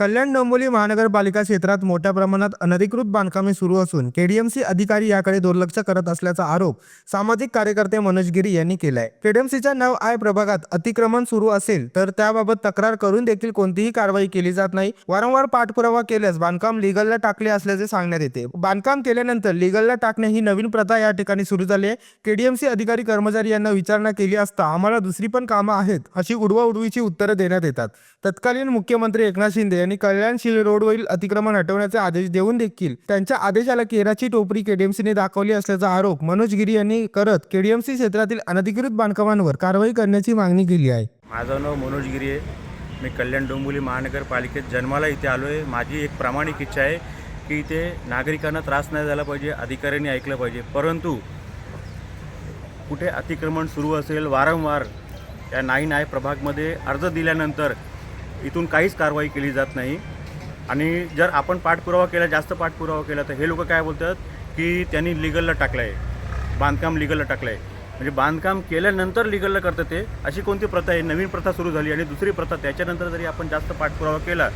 कल्याण डोंबिवली महानगरपालिका क्षेत्रात मोठ्या प्रमाणात अनधिकृत बांधकामे सुरू असून केडीएमसी अधिकारी याकडे दुर्लक्ष करत असल्याचा आरोप सामाजिक कार्यकर्ते मनोज गिरी यांनी केलाय. केडीएमसीच्या नव आय प्रभागात अतिक्रमण सुरू असेल तर त्याबाबत तक्रार करून देखील कोणतीही कारवाई केली जात नाही. वारंवार पाठपुरावा केल्यास बांधकाम लिगलला टाकले असल्याचे सांगण्यात येते. बांधकाम केल्यानंतर लिगलला टाकणे ही नवीन प्रथा या ठिकाणी सुरू झाली आहे. केडीएमसी अधिकारी कर्मचारी यांना विचारणा केली असता आम्हाला दुसरी पण कामं आहेत अशी उडवाउडवीची उत्तरं देण्यात येतात. तत्कालीन मुख्यमंत्री एकनाथ शिंदे यांनी कल्याणशील रोडवरील अतिक्रमण हटवण्याचे आदेश देऊन देखील त्यांच्या आदेशाला केराची टोपरी केडीएमसीने दाखवली असल्याचा आरोप मनोज गिरी यांनी करत केडीएमसी क्षेत्रातील अनधिकृत बांधकामांवर कारवाई करण्याची मागणी केली आहे. माझं नाव मनोज गिरी आहे. मी कल्याण डोंबिवली महानगरपालिकेत जन्माला इथे आलो आहे माझी एक प्रामाणिक इच्छा आहे की इथे नागरिकांना त्रास नाही झाला पाहिजे अधिकाऱ्यांनी ऐकलं पाहिजे. परंतु कुठे अतिक्रमण सुरू असेल वारंवार या नाईन आय प्रभागमध्ये अर्ज दिल्यानंतर इथून काहीच कारवाई केली जात नाही. आणि जर आपण पाठपुरावा केला जास्त पाठपुरावा केला तर हे लोक काय बोलतात की त्यांनी लिगलला टाकलं आहे बांधकाम लिगलला टाकलं आहे म्हणजे बांधकाम केल्यानंतर लिगलला करतं ते अशी कोणती प्रथा आहे? नवीन प्रथा सुरू झाली आणि दुसरी प्रथा त्याच्यानंतर जरी आपण जास्त पाठपुरावा केला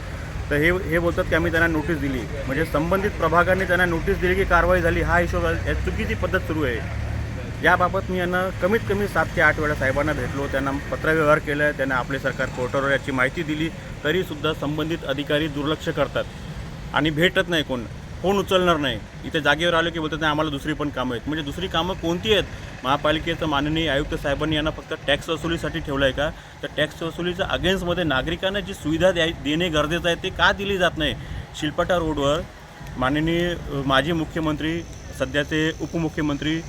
तर हे हे बोलतात की आम्ही त्यांना नोटीस दिली. म्हणजे संबंधित प्रभागाने त्यांना नोटीस दिली की कारवाई झाली हा हिशोब या चुकीची पद्धत सुरू आहे. याबाबत मी यांना कमीत कमी सात ते आठ वेळा साहेबांना भेटलो त्यांना पत्रव्यवहार केला त्यांना आपले सरकार पोर्टलवर याची माहिती दिली तरीसुद्धा संबंधित अधिकारी दुर्लक्ष करतात. आणि भेटत नाही कोण फोन उचलणार नाही. इथे जागेवर आलो की बोलतात नाही आम्हाला दुसरी पण कामं आहेत. म्हणजे दुसरी कामं कोणती आहेत? महापालिकेचं माननीय आयुक्त साहेबांनी यांना फक्त टॅक्स वसुलीसाठी ठेवलं आहे का? तर टॅक्स वसुलीच्या अगेन्स्टमध्ये नागरिकांना जी सुविधा द्याय देणे गरजेचं आहे ते का दिली जात नाही? शिल्पाटा रोडवर माननीय माजी मुख्यमंत्री सध्याचे उपमुख्यमंत्री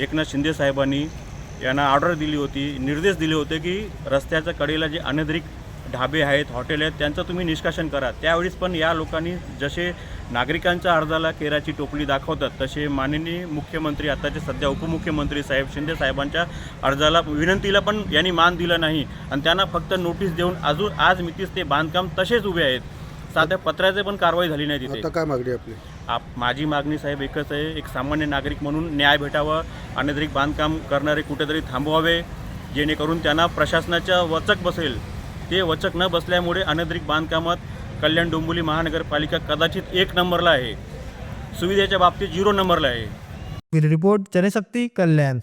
एकनाथ शिंदे साहेबांनी यांना ऑर्डर दिली होती निर्देश दिले होते की रस्त्याच्या कडेला जे अनधिक ढाबे आहेत हॉटेल आहेत त्यांचं तुम्ही निष्कासन करा. त्यावेळेस पण या लोकांनी जसे नागरिकांच्या अर्जाला केराची टोपली दाखवतात तसे माननीय मुख्यमंत्री आताचे सध्या उपमुख्यमंत्री साहेब शिंदे साहेबांच्या अर्जाला विनंतीला पण यांनी मान दिला नाही. आणि त्यांना फक्त नोटीस देऊन अजून आज मितीस ते बांधकाम तसेच उभे आहेत. साध्या पत्राचे पण कारवाई झाली नाही तिथे. काय मागणी आपली? आप माझी मागणी साहेब एकच आहे एक सामान्य नागरिक म्हणून न्याय भेटावा अनधिक बांधकाम करणारे कुठेतरी थांबवावे जेणेकरून त्यांना प्रशासनाच्या वचक बसेल. ते वचक न बसल्यामुळे अनधिक बांधकामात कल्याण डोंबिवली महानगरपालिका कदाचित एक नंबरला आहे. सुविधेच्या बाबतीत झिरो नंबरला आहे. रिपोर्ट जनशक्ती कल्याण.